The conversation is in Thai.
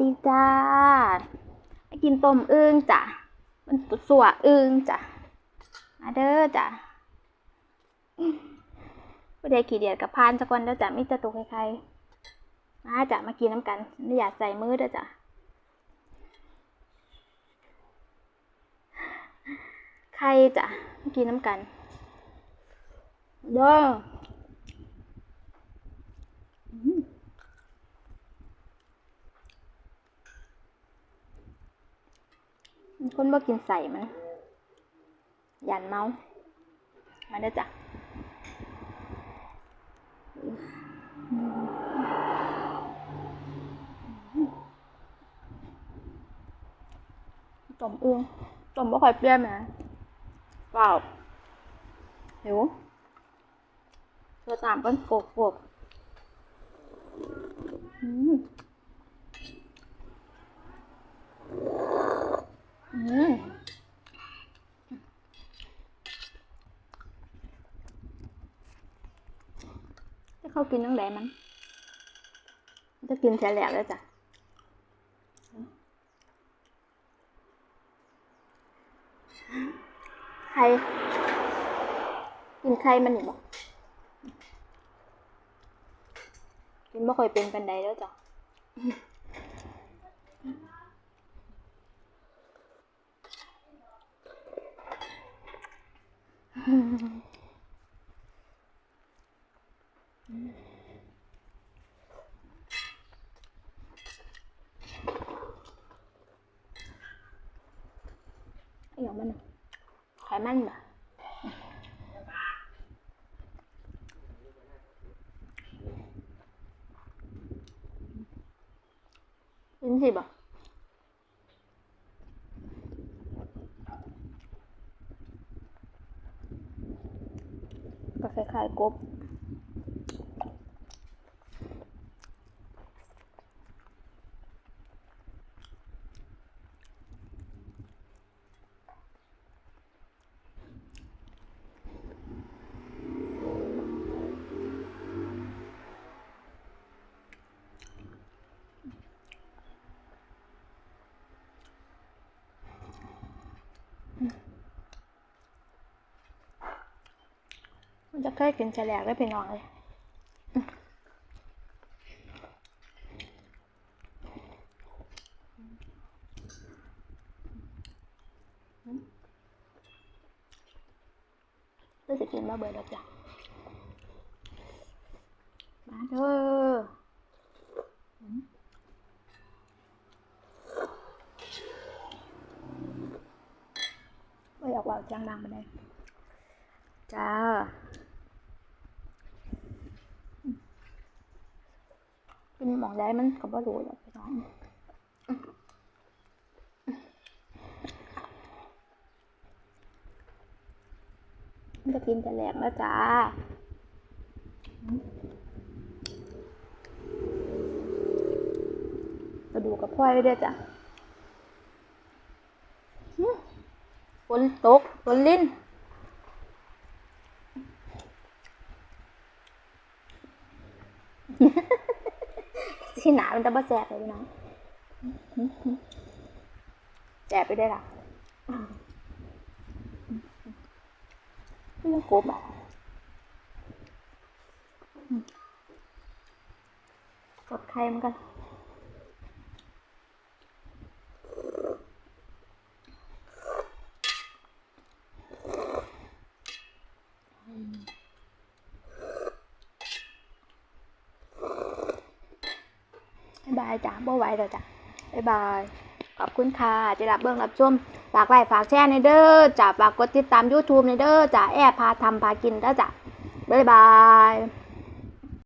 ดีจ้าไปกินต้มอึ่งจ้ะมันสัวอึ่งจ้ะมาเด้อจ้ะผู้ใดขี่เดียดกับพานสักวันเด้อจ้ะมิจะตกใครๆมาจ้ะมากินน้ำกันไม่อยากใส่มือเด้อจ้ะใครจ้ะมากินน้ำกันเด้อ คนบ่กินใส่มัน ยันเมา มาเด้อจ้ะต้มเอื้องต้มบ่ค่อยเปรี้ยวนะเปล่าหิวเธอตามกันโกกโกกอืมอืม จะเข้ากินตั้งแต่มัน จะกินแฉลกเลยจ้ะใครกินใครมันอยู่บ่กินบ่ค่อยเป็นปันใดแล้วจ้ะ ไอ้หยังมัน น่ะ มันบ่ะกินสิบ่ะก็คยกบมันจะเคยกินแฉลกได้พี่น้องเลยก็จะกินมาเบิดแล้วจ้ะมาเด้ออืมไม่อยากว่าจังดังมาได้จ้า กินหมองได้มันก็บ่รู้หรอกพี่น้องจะกินแต่แหลกแล้วจ้ากระดูกับพ่อยไว้ด้วยจ้ะฝนตกฝนลิ้นเที่หนามันจะบ่แสบเลยพี่น้องแสบไปได้ล่ะนี่ยังกบอะกดไข่มันกันบ๊ายบายจ้ะบ่ไหวแล้วจ้ะบ๊ายบายขอบคุณค่ะจะรับเบิ่งรับชมฝากไลค์ฝากแชร์ในเด้อจ้ะฝากกดติดตาม YouTube ในเด้อจ้ะแอบพาทำพากินเด้อจ้ะบ๊ายบาย